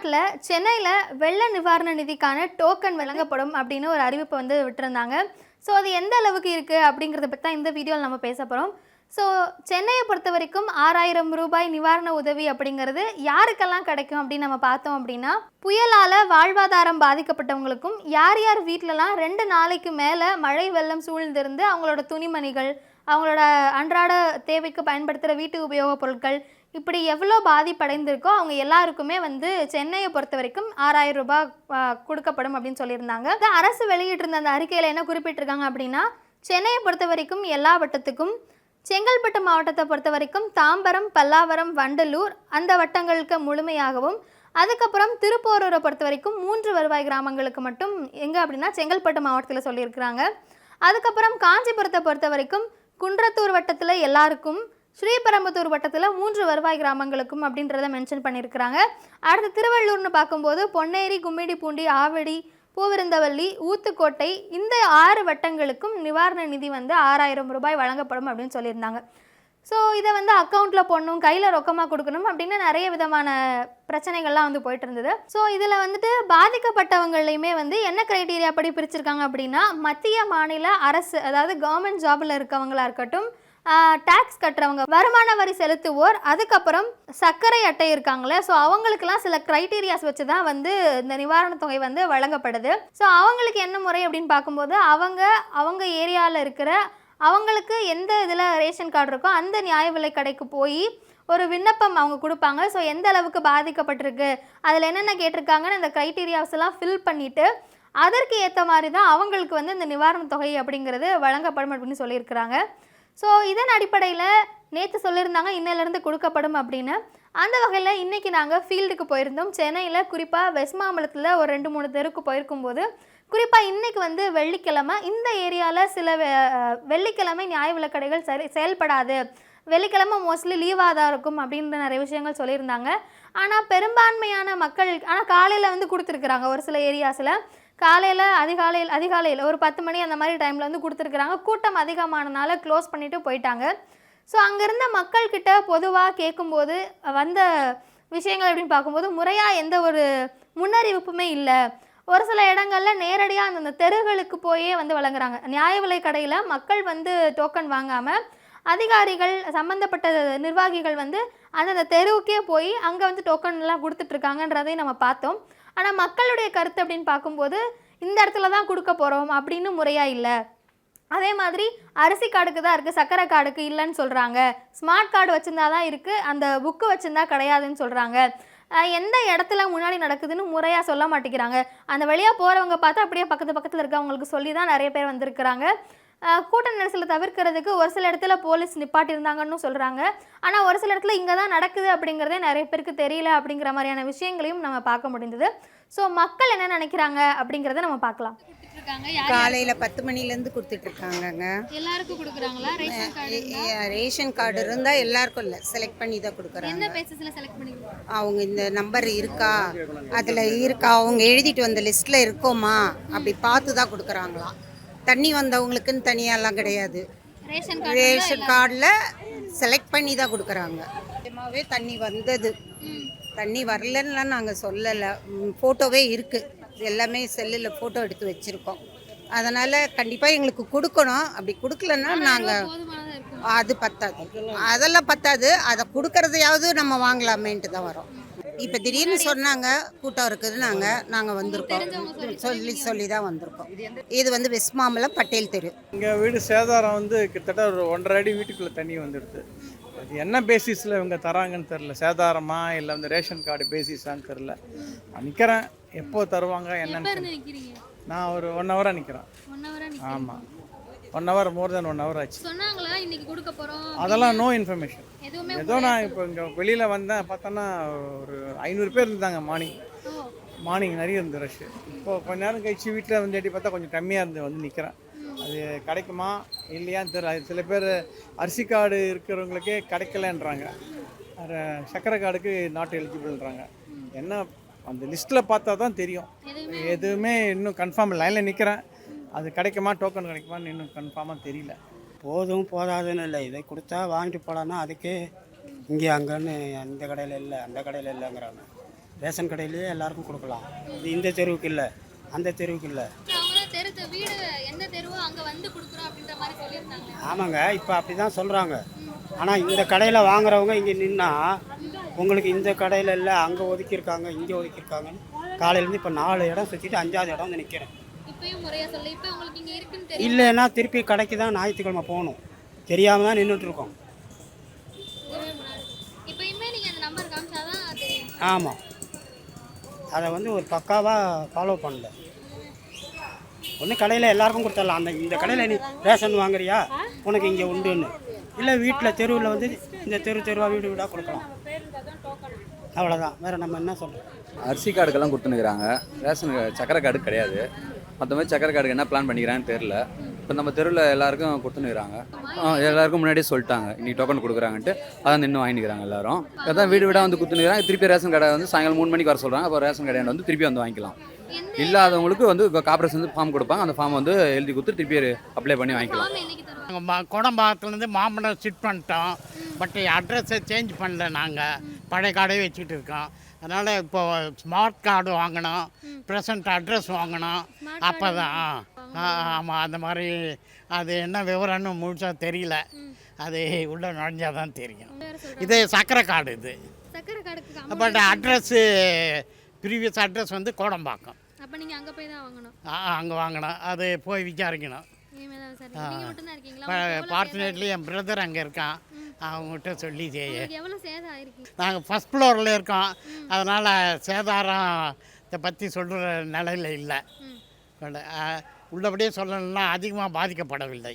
தமிழ்நாட்டில் சென்னையில் வெள்ள நிவாரண நிதிக்கான டோக்கன் வழங்கப்படும் அப்படின்னு ஒரு அறிவிப்பை வந்து விட்டுருந்தாங்க. ஸோ அது எந்த அளவுக்கு இருக்குது அப்படிங்கிறத பற்றி தான் இந்த வீடியோவில் நம்ம பேச போகிறோம் ஸோ சென்னையை பொறுத்த வரைக்கும் ஆறாயிரம் ரூபாய் நிவாரண உதவி அப்படிங்கிறது யாருக்கெல்லாம் கிடைக்கும் அப்படின்னு நம்ம பார்த்தோம் அப்படின்னா புயலால் வாழ்வாதாரம் பாதிக்கப்பட்டவங்களுக்கும் யார் யார் வீட்டிலலாம் ரெண்டு நாளைக்கு மேலே மழை வெள்ளம் சூழ்ந்திருந்து அவங்களோட துணிமணிகள் அவங்களோட அன்றாட தேவைக்கு பயன்படுத்துகிற வீட்டு உபயோகப் பொருட்கள் இப்படி எவ்வளோ பாதிப்படைந்திருக்கோ அவங்க எல்லாருக்குமே வந்து சென்னையை பொறுத்த வரைக்கும் ஆறாயிரம் ரூபாய் கொடுக்கப்படும் அப்படின்னு சொல்லியிருந்தாங்க. இந்த அரசு வெளியிட்டிருந்த அந்த அறிக்கையில் என்ன குறிப்பிட்டிருக்காங்க அப்படின்னா சென்னையை பொறுத்த வரைக்கும் எல்லா வட்டத்துக்கும் செங்கல்பட்டு மாவட்டத்தை பொறுத்த வரைக்கும் தாம்பரம் பல்லாவரம் வண்டலூர் அந்த வட்டங்களுக்கு முழுமையாகவும் அதுக்கப்புறம் திருப்போரூரை பொறுத்த வரைக்கும் மூன்று வருவாய் கிராமங்களுக்கு மட்டும் எங்கே அப்படின்னா செங்கல்பட்டு மாவட்டத்தில் சொல்லியிருக்கிறாங்க. அதுக்கப்புறம் காஞ்சிபுரத்தை பொறுத்த வரைக்கும் குன்றத்தூர் வட்டத்தில் எல்லாருக்கும் ஸ்ரீபெரும்புத்தூர் வட்டத்தில் மூன்று வருவாய் கிராமங்களுக்கும் அப்படின்றத மென்ஷன் பண்ணியிருக்கிறாங்க அடுத்து திருவள்ளூர்னு பார்க்கும்போது பொன்னேரி கும்மிடி பூண்டி ஆவடி பூவிருந்தவல்லி ஊத்துக்கோட்டை இந்த ஆறு வட்டங்களுக்கும் நிவாரண நிதி வந்து ஆறாயிரம் ரூபாய் வழங்கப்படும் அப்படின்னு சொல்லியிருந்தாங்க. ஸோ இதை வந்து அக்கௌண்ட்டில் போடணும் கையில் ரொக்கமாக கொடுக்கணும் அப்படின்னு நிறைய விதமான பிரச்சனைகள்லாம் வந்து போயிட்டு இருந்தது. ஸோ இதில் வந்துட்டு பாதிக்கப்பட்டவங்களையுமே வந்து என்ன க்ரைட்டீரியா படி பிரிச்சிருக்காங்க அப்படின்னா மத்திய மாநில அரசு அதாவது கவர்மெண்ட் ஜாபில் இருக்கவங்களா இருக்கட்டும் டேக்ஸ் கட்டுறவங்க வருமான வரி செலுத்துவோர் அதுக்கப்புறம் சர்க்கரை அட்டை இருக்காங்களே ஸோ அவங்களுக்குலாம் சில க்ரைட்டீரியாஸ் வச்சு தான் வந்து இந்த நிவாரணத் தொகை வந்து வழங்கப்படுது. ஸோ அவங்களுக்கு என்ன முறை அப்படின்னு பார்க்கும்போது அவங்க அவங்க ஏரியாவில் இருக்கிற அவங்களுக்கு எந்த இதில் ரேஷன் கார்டு இருக்கோ அந்த நியாய விலை கடைக்கு போய் ஒரு விண்ணப்பம் அவங்க கொடுப்பாங்க. ஸோ எந்த அளவுக்கு பாதிக்கப்பட்டிருக்கு? அதில் என்னென்ன கேட்டிருக்காங்கன்னு அந்த க்ரைட்டீரியாஸ் எல்லாம் ஃபில் பண்ணிவிட்டு அதற்கு ஏற்ற மாதிரி தான் அவங்களுக்கு வந்து இந்த நிவாரணத் தொகை அப்படிங்கிறது வழங்கப்படும் அப்படின்னு சொல்லியிருக்கிறாங்க. ஸோ இதன் அடிப்படையில் நேற்று சொல்லியிருந்தாங்க இன்னிலேருந்து கொடுக்கப்படும் அப்படின்னு. அந்த வகையில் இன்றைக்கி நாங்கள் ஃபீல்டுக்கு போயிருந்தோம். சென்னையில் குறிப்பாக வெஸ்மாம்பலத்தில் ஒரு ரெண்டு மூணு தெருக்கு போயிருக்கும்போது குறிப்பாக இன்றைக்கி வந்து வெள்ளிக்கிழமை இந்த ஏரியாவில் சில வெள்ளிக்கிழமை நியாய விலக்கடைகள் சரி செயல்படாது. வெள்ளிக்கிழமை மோஸ்ட்லி லீவாக தான் இருக்கும் அப்படின்ற நிறைய விஷயங்கள் சொல்லியிருந்தாங்க. ஆனால் பெரும்பான்மையான மக்கள் ஆனால் காலையில் வந்து கொடுத்துருக்குறாங்க ஒரு சில ஏரியாஸில். காலையில் அதிகாலையில் அதிகாலையில் ஒரு பத்து மணி அந்த மாதிரி டைமில் வந்து கொடுத்துருக்குறாங்க. கூட்டம் அதிகமானனால க்ளோஸ் பண்ணிவிட்டு போயிட்டாங்க. ஸோ அங்கே இருந்த மக்கள்கிட்ட பொதுவாக கேட்கும்போது வந்த விஷயங்கள் அப்படின்னு பார்க்கும்போது முறையாக எந்த ஒரு முன்னறிவிப்புமே இல்லை. ஒரு சில இடங்களில் நேரடியாக அந்தந்த தெருகளுக்கு போயே வந்து வழங்குறாங்க. நியாய விலை கடையில் மக்கள் வந்து டோக்கன் வாங்காமல் அதிகாரிகள் சம்மந்தப்பட்ட நிர்வாகிகள் வந்து அந்தந்த தெருவுக்கே போய் அங்கே வந்து டோக்கன்லாம் கொடுத்துட்ருக்காங்கன்றதையும் நம்ம பார்த்தோம். ஆனால் மக்களுடைய கருத்து அப்படின்னு பார்க்கும்போது இந்த இடத்துல தான் கொடுக்க போகிறோம் அப்படின்னு முறையாக இல்லை. அதே மாதிரி அரிசி கார்டுக்கு தான் இருக்குது சக்கரை கார்டுக்கு இல்லைன்னு சொல்கிறாங்க ஸ்மார்ட் கார்டு வச்சுருந்தா தான் இருக்குது அந்த புக்கு வச்சுருந்தா கிடையாதுன்னு சொல்கிறாங்க எந்த இடத்துல முன்னாடி நடக்குதுன்னு முறையாக சொல்ல மாட்டேங்கிறாங்க. அந்த வழியாக போகிறவங்க பார்த்தா அப்படியே பக்கத்து பக்கத்தில் இருக்கவங்களுக்கு சொல்லி தான் நிறைய பேர் வந்திருக்கிறாங்க. கூட்ட நெரிசலை தவிர்க்கிறதுக்கு ஒரு சில இடத்துல போலீஸ் நிப்பாட்டியிருந்தாங்கன்னு சொல்கிறாங்க ஆனால் ஒரு சில இடத்துல இங்கே தான் நடக்குது அப்படிங்கிறதே நிறைய பேருக்கு தெரியல அப்படிங்கிற மாதிரியான விஷயங்களையும் நம்ம பார்க்க முடிந்தது. ஸோ மக்கள் என்ன நினைக்கிறாங்க அப்படிங்கிறத நம்ம பார்க்கலாம். காலையில் பத்து மணிலேருந்து கொடுத்துட்ருக்காங்கங்க. எல்லாருக்கும் கொடுக்குறாங்களா? ரேஷன் ரேஷன் கார்டு இருந்தால் எல்லாருக்கும் இல்லை. செலக்ட் பண்ணி தான் கொடுக்குறாங்க. பேசஸில் செலக்ட் பண்ணி அவங்க இந்த நம்பர் இருக்கா? அதில் இருக்கா? அவங்க எழுதிட்டு வந்த லிஸ்ட்டில் இருக்கோமா? அப்படி பார்த்து தான் கொடுக்குறாங்களாம். தண்ணி வந்தவங்களுக்குன்னு தனியாலாம் கிடையாது. ரேஷன் கார்டில் செலக்ட் பண்ணி தான் கொடுக்குறாங்க. நிஜமாவே தண்ணி வந்தது. தண்ணி வரலன்னுலாம் நாங்கள் சொல்லலை. ஃபோட்டோவே இருக்குது எல்லாமே செல்லில் ஃபோட்டோ எடுத்து வச்சுருக்கோம். அதனால் கண்டிப்பாக எங்களுக்கு கொடுக்கணும். அப்படி கொடுக்கலன்னா நாங்கள் அது பத்தாது. அதெல்லாம் பத்தாது. அதை கொடுக்கறதையாவது நம்ம வாங்கலாமேன்ட்டு தான் வரோம். இப்போ திடீர்னு சொன்னாங்க கூட்டம் இருக்குது நாங்கள் நாங்கள் வந்திருக்கோம். சொல்லி சொல்லி தான் வந்திருக்கோம். இது வந்து வெஸ்ட் மாம்பலம் பட்டேல் தெரு. எங்கள் வீடு சேதாரம் வந்து கிட்டத்தட்ட ஒரு ஒன்றரை அடி வீட்டுக்குள்ளே தண்ணி வந்துடுது. அது என்ன பேசிஸில் இவங்க தராங்கன்னு தெரில சேதாரமா? இல்லை வந்து ரேஷன் கார்டு பேசிஸான்னு தெரில நிற்கிறேன் எப்போ தருவாங்க என்னன்னு நான் ஒரு ஒன் ஹவராக நிற்கிறேன் ஆமாம் one hour more then one hour ஆச்சு. சொன்னாங்களா? இன்னைக்கு கொடுக்க போகிறோம் அதெல்லாம் நோ இன்ஃபர்மேஷன் ஏதோ நான் இப்போ இங்கே வெளியில் வந்தேன் பார்த்தோன்னா ஒரு ஐநூறு பேர் இருந்தாங்க மார்னிங் மார்னிங் நிறைய இருந்து ரஷ் இப்போ கொஞ்ச நேரம் கழிச்சு வீட்டில் வந்து எட்டி பார்த்தா கொஞ்சம் கம்மியாக இருந்து வந்து நிற்கிறேன் அது கிடைக்குமா? இல்லையான்னு தெரியல. சில பேர் அரிசி கார்டு இருக்கிறவங்களுக்கே கிடைக்கலன்றாங்க. சக்கரை கார்டுக்கு நாட் எலிஜிபிள்ன்றாங்க என்ன அந்த லிஸ்ட்டில் பார்த்தா தான் தெரியும். எதுவுமே இன்னும் கன்ஃபார்ம் லைனில் நிற்கிறேன் அது கிடைக்குமா டோக்கன் கிடைக்குமான்னு இன்னும் கன்ஃபார்மாக தெரியல. போதும் போதாதுன்னு இல்லை. இதை கொடுத்தா வாங்கிட்டு போகலான்னா அதுக்கே இங்கே அங்கேன்னு அந்த கடையில் இல்லை அந்த கடையில் இல்லைங்கிறாங்க. ரேஷன் கடையிலேயே எல்லாருக்கும் கொடுக்கலாம். இது இந்த தெருவுக்கு இல்லை அந்த தெருவுக்கு இல்லை. ஆமாங்க இப்போ அப்படி தான் சொல்கிறாங்க ஆனால் இந்த கடையில் வாங்குறவங்க இங்கே நின்னா உங்களுக்கு இந்த கடையில் இல்லை அங்கே ஒதுக்கியிருக்காங்க இங்கே ஒதுக்கியிருக்காங்கன்னு காலையிலேருந்து இப்போ நாலு இடம் சுற்றிட்டு அஞ்சாவது இடம் வந்து நிற்கிறேன் இப்பயும் முறையா சொல்ல இப்போ உங்களுக்கு இங்க இருக்குன்னு தெரியும் இல்லைன்னா திருப்பி கடைக்கு தான் ஞாயிற்றுக்கிழமை போகணும். தெரியாமல் தான் நின்றுட்டு இருக்கோம் இப்பயுமே நீங்க அந்த நம்பர் காமிச்சாதான் தெரியும். ஆமாம் அதை வந்து ஒரு பக்காவாக ஃபாலோ பண்ணல. ஒன்று கடையில் எல்லாருக்கும் கொடுத்துடலாம். அந்த இந்த கடையில் நீ ரேஷன் வாங்குறியா? உனக்கு இங்கே உண்டுன்னு. இல்லை வீட்டில் தெருவில் வந்து இந்த தெரு தெருவாக வீடு வீடாக கொடுக்கலாம். அவ்வளோதான் வேறு நம்ம என்ன சொல்கிறோம் அரிசி கார்டுக்கெல்லாம் கொடுத்துனுக்குறாங்க. ரேஷன் சக்கரை கார்டு கிடையாது. மற்ற மாதிரி சக்கரை கார்டுக்கு என்ன பிளான் பண்ணிக்கிறான்னு தெரில இப்போ நம்ம தெருவில் எல்லாருக்கும் கொடுத்துனுக்குறாங்க. எல்லாருக்கும் முன்னாடியே சொல்லிட்டாங்க. இன்னைக்கு டோக்கன் கொடுக்குறாங்கன்ட்டு. அதான் நின்று வாங்கிக்கிறாங்க எல்லாரும். அதான் வீடு வீடாக வந்து கொடுத்துனுக்குறாங்க. திருப்பி ரேஷன் கடை வந்து சாயங்காலம் மூணு மணிக்கு வர சொல்கிறாங்க அப்போ ரேஷன் கடையாண்ட வந்து திருப்பி வந்து வாங்கிக்கலாம். இல்லாதவங்களுக்கு வந்து இப்போ காப்பரேஷன் வந்து ஃபார்ம் கொடுப்பாங்க. அந்த ஃபார்ம் வந்து எழுதி கொடுத்து திருப்பி அப்ளை பண்ணி வாங்கிக்கலாம். நாங்கள் குடம்பாக்கத்துலேருந்து மாம்பழம் ஷிஃப்ட் பண்ணிட்டோம். பட் அட்ரஸை சேஞ்ச் பண்ணல நாங்கள் பழைய கார்டே வச்சுக்கிட்டு இருக்கோம். அதனால் இப்போ ஸ்மார்ட் கார்டு வாங்கணும் ப்ரெசன்ட் அட்ரஸ் வாங்கணும் அப்போ தான் ஆமாம் அந்த மாதிரி அது என்ன விவரம்னு முழுசாக தெரியல. அது உள்ளே நுழைஞ்சால் தான் தெரியும் இது சக்கரை கார்டு இது. பட் அட்ரஸ்ஸு ப்ரீவியஸ் அட்ரஸ் வந்து கோடம்பாக்கம். அப்ப நீங்க அங்க போய் தான் வாங்கணும். அங்கே வாங்கணும் அது போய் விசாரிக்கணும். ஃபார்ச்சுனேட்லி என் பிரதர் அங்கே இருக்கான். அவங்ககிட்ட சொல்லி செய்ய நாங்கள் ஃபஸ்ட் ஃப்ளோரில் இருக்கோம். அதனால் சேதாரம் இதை பற்றி சொல்கிற நிலையில் இல்லை. உள்ளபடியே சொல்லணும்னா அதிகமாக பாதிக்கப்படவில்லை.